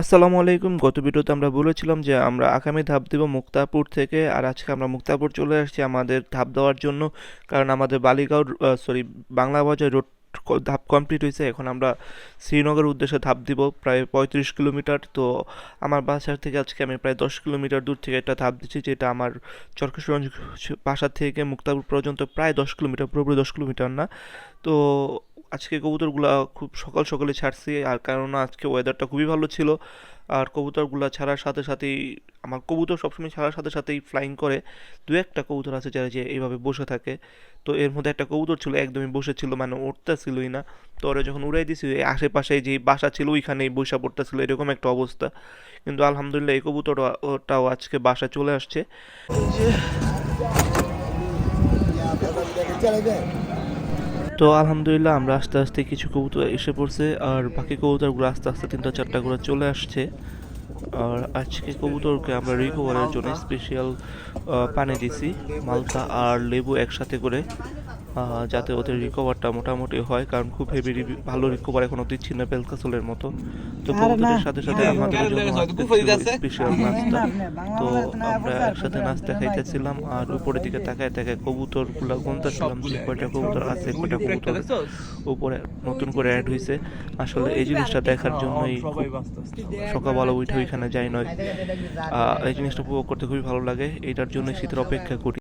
আসসালামু আলাইকুম। গত ভিডিওতে আমরা বলেছিলাম যে আমরা আগামী ধাপ দেব মুক্তাপুর থেকে আর আজকে আমরা মুক্তাপুর চলে আসছি আমাদের ধাপ দেওয়ার জন্য। কারণ আমাদের বালিগাঁও সরি বাংলা বাজার রোড ধাপ কমপ্লিট হয়েছে। এখন আমরা শ্রীনগরের উদ্দেশ্যে ধাপ দিব প্রায় পঁয়ত্রিশ কিলোমিটার। তো আমার বাসার থেকে আজকে আমি প্রায় দশ কিলোমিটার দূর থেকে একটা ধাপ দিচ্ছি, যেটা আমার চরকেশগঞ্জ বাসা থেকে মুক্তাপুর পর্যন্ত প্রায় দশ কিলোমিটার, পুরোপুরি দশ কিলোমিটার না। তো আজকে কবুতরগুলা খুব সকাল সকালে ছাড়ছি, আর কারণ আজকে ওয়েদারটা খুবই ভালো ছিল। আর কবুতরগুলা ছাড়ার সাথে সাথেই, আমার কবুতর সবসময় ছাড়ার সাথে সাথেই ফ্লাইং করে। দু একটা কবুতর আছে যারা যে এইভাবে বসে থাকে। তো এর মধ্যে একটা কবুতর ছিল, একদমই বসে ছিল মানে উঠতেছিলই না। তো ওরা যখন উড়াই দিছি আশেপাশে যে বাসা ছিল, ওইখানেই বসে পড়তেছিল, এরকম একটা অবস্থা। কিন্তু আলহামদুলিল্লাহ এই কবুতর ওটাও আজকে বাসা চলে আসছে। তো আলহামদুলিল্লাহ আমরা আস্তে আস্তে কিছু কবুতর এসে পড়ছে, আর বাকি কবুতরগুলো আস্তে আস্তে তিনটা চারটা করে চলে আসছে। আর আজকে কবুতরকে আমরা রিকভারের জন্য স্পেশাল পানি দিছি, মালটা আর লেবু একসাথে করে। যাতে ওদের রিকভারটা মোটামুটি হয় কারণ খুব হেভি ভালো রিকভার এখনও দিচ্ছি না বেলকাসলের মতো। তো কবুতরের সাথে সাথে আমাদের জন্য স্পেশাল নাস্তা তো আমরা একসাথে নাস্তা খাইতেছিলাম আর উপরের দিকে তাকায় তাকায় কবুতরগুলা গুনতেছিলাম যে কয়টা কবুতর আছে কয়টা কবুতর উপরে নতুন করে অ্যাড হয়েছে আসলে এই জিনিসটা দেখার জন্যই সকালবেলা উঠে ওইখানে যাই নয়। এই জিনিসটা উপভোগ করতে খুবই ভালো লাগে এটার জন্য শীতের অপেক্ষা করি।